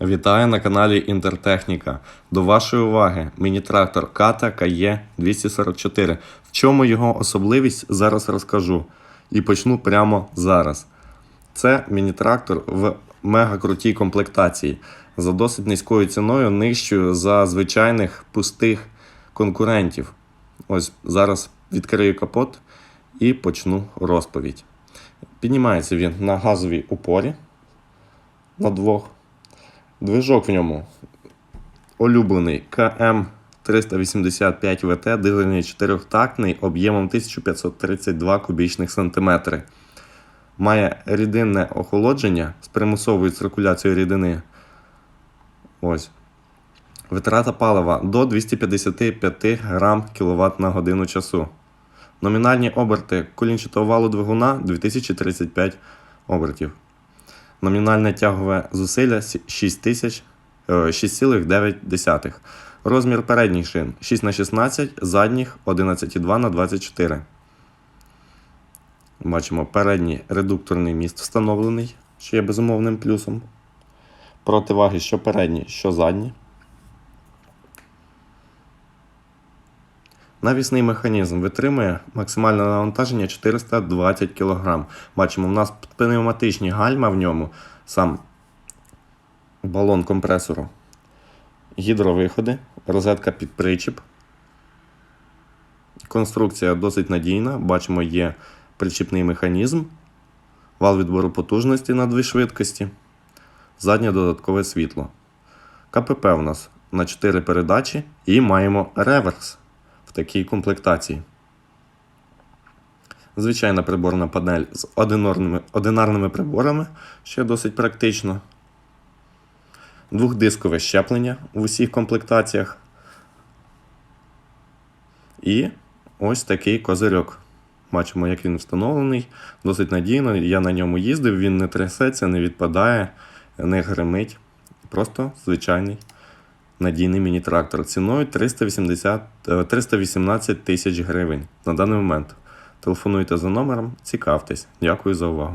Вітаю на каналі Інтертехніка. До вашої уваги міні-трактор Ката КЕ 244. В чому його особливість зараз розкажу. І почну прямо зараз. Це міні-трактор в мега крутій комплектації за досить низькою ціною, нижчою за звичайних пустих конкурентів. Ось зараз відкрию капот і почну розповідь. Піднімається він на газовій упорі на двох. Движок в ньому улюблений КМ 385 ВТ, дизельний чотирьохтактний об'ємом 1532 кубічних сантиметри. Має рідинне охолодження з примусовою циркуляцією рідини. Ось. Витрата палива до 255 грам кВт на годину часу. Номінальні оберти колінчатого валу двигуна 2035 обертів. Номінальне тягове зусилля 6000, е, 6,9. Розмір передніх шин 6х16, задніх 11,2 на 24. Бачимо передній редукторний міст встановлений, що є безумовним плюсом. Противаги що передні, що задні. Навісний механізм витримує максимальне навантаження 420 кг. Бачимо, у нас пневматичні гальма в ньому, сам балон компресору, гідровиходи, розетка під причіп. Конструкція досить надійна. Бачимо, є причіпний механізм, вал відбору потужності на дві швидкості, заднє додаткове світло. КПП у нас на 4 передачі і маємо реверс такій комплектації. Звичайна приборна панель з одинарними, одинарними приборами, що досить практично. Двохдискове щеплення в усіх комплектаціях. І ось такий козирьок. Бачимо, як він встановлений, досить надійно. Я на ньому їздив, він не трясеться, не відпадає, не гримить. Просто звичайний надійний міні-трактор ціною 380, е, 318 тисяч гривень на даний момент. Телефонуйте за номером, цікавтесь. Дякую за увагу.